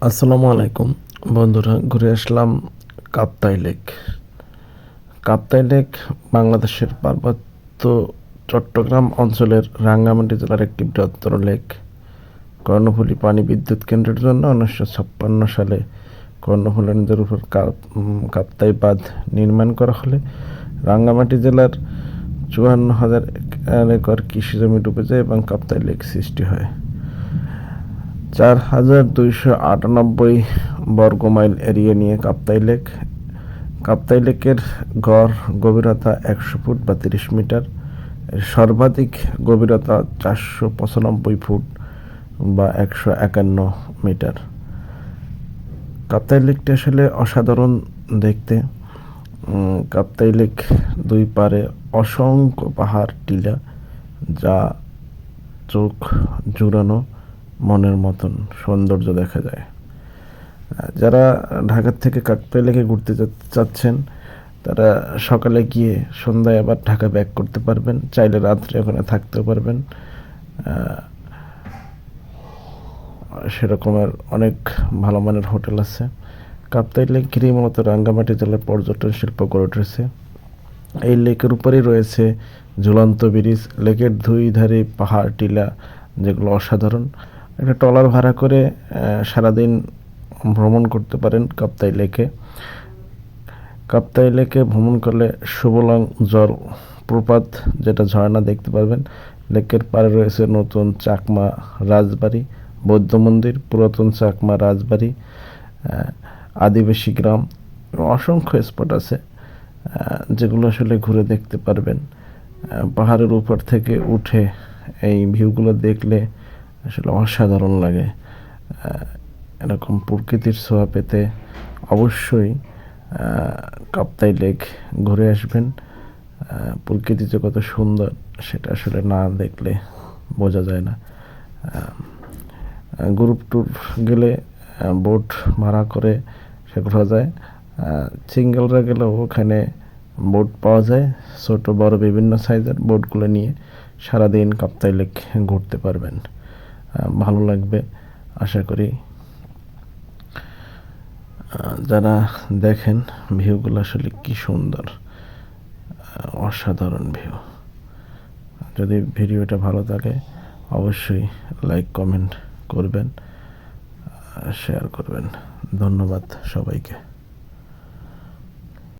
আসসালামু আলাইকুম। বন্ধুরা, ঘুরে আসলাম কাপ্তাই লেক। কাপ্তাই লেক বাংলাদেশের পার্বত্য চট্টগ্রাম অঞ্চলের রাঙ্গামাটি জেলার একটি বৃহত্তর লেক। কর্ণফুলী পানি বিদ্যুৎ কেন্দ্রের জন্য উনিশশো ছাপ্পান্ন সালে কর্ণফুলী নদীর উপর কাপ- কাপ্তাই বাঁধ নির্মাণ করা হলে রাঙ্গামাটি জেলার চুয়ান্ন হাজার একর কৃষি জমি ডুবে যায় এবং কাপ্তাই লেক সৃষ্টি হয়। চার হাজার দুইশো আটানব্বই বর্গমাইল এরিয়া নিয়ে কাপ্তাই লেক। কাপ্তাই লেকের গড় গভীরতা একশো ফুট বা তিরিশ মিটার। সর্বাধিক গভীরতা চারশো পঁচানব্বই ফুট বা একশো একান্ন মিটার। কাপ্তাই লেকটি আসলে অসাধারণ দেখতে। কাপ্তাই লেক দুই পারে অসংখ্য পাহাড় টিলা যা চোখ জুড়ানো। মনের মতন সৌন্দর্য দেখা যায়। যারা ঢাকার থেকে কাকতাই লেকে ঘুরতে চাচ্ছেন, তারা সকালে গিয়ে সন্ধ্যায় আবার ঢাকা ব্যাক করতে পারবেন। চাইলে রাত্রে ওখানে থাকতেও পারবেন। সেরকমের অনেক ভালো মানের হোটেল আছে। কাপ্তাই লেক ঘিরেই মূলত রাঙ্গামাটি জেলার পর্যটন শিল্প গড়ে উঠেছে। এই লেকের উপরেই রয়েছে ঝুলন্ত ব্রিজ, লেকের দুই ধারে পাহাড়, টিলা, যেগুলো অসাধারণ। একটা ট্রলার ভাড়া করে সারাদিন ভ্রমণ করতে পারেন কাপ্তাই লেকে। কাপ্তাই লেকে ভ্রমণ করলে সুবলং জল প্রপাত, যেটা ঝর্ণা দেখতে পারবেন। লেকের পাড়ে রয়েছে নতুন চাকমা রাজবাড়ি, বৌদ্ধ মন্দির, পুরাতন চাকমা রাজবাড়ি আদিবাসী গ্রাম অসংখ্য স্পট আছে যেগুলো আসলে ঘুরে দেখতে পারবেন। পাহাড়ের উপর থেকে উঠে এই ভিউগুলো দেখলে আসলে অসাধারণ লাগে। এরকম প্রকৃতির ছোঁয়া পেতে অবশ্যই কাপ্তাই লেক ঘুরে আসবেন। প্রকৃতি যে কত সুন্দর, সেটা আসলে না দেখলে বোঝা যায় না। গ্রুপ ট্যুর গেলে বোট ভাড়া করে সে ঘোরা যায়। সিঙ্গেলরা গেলেও ওখানে বোট পাওয়া যায়। ছোট, বড় বিভিন্ন সাইজের বোটগুলো নিয়ে সারাদিন কাপ্তাই লেক ঘুরতে পারবেন। ভালো লাগবে, আশা করি। যারা দেখেন, ভিউগুলো আসলে কি সুন্দর। অসাধারণ ভিউ। যদি ভিডিওটা ভালো থাকে, অবশ্যই লাইক কমেন্ট করবেন শেয়ার করবেন। ধন্যবাদ সবাইকে।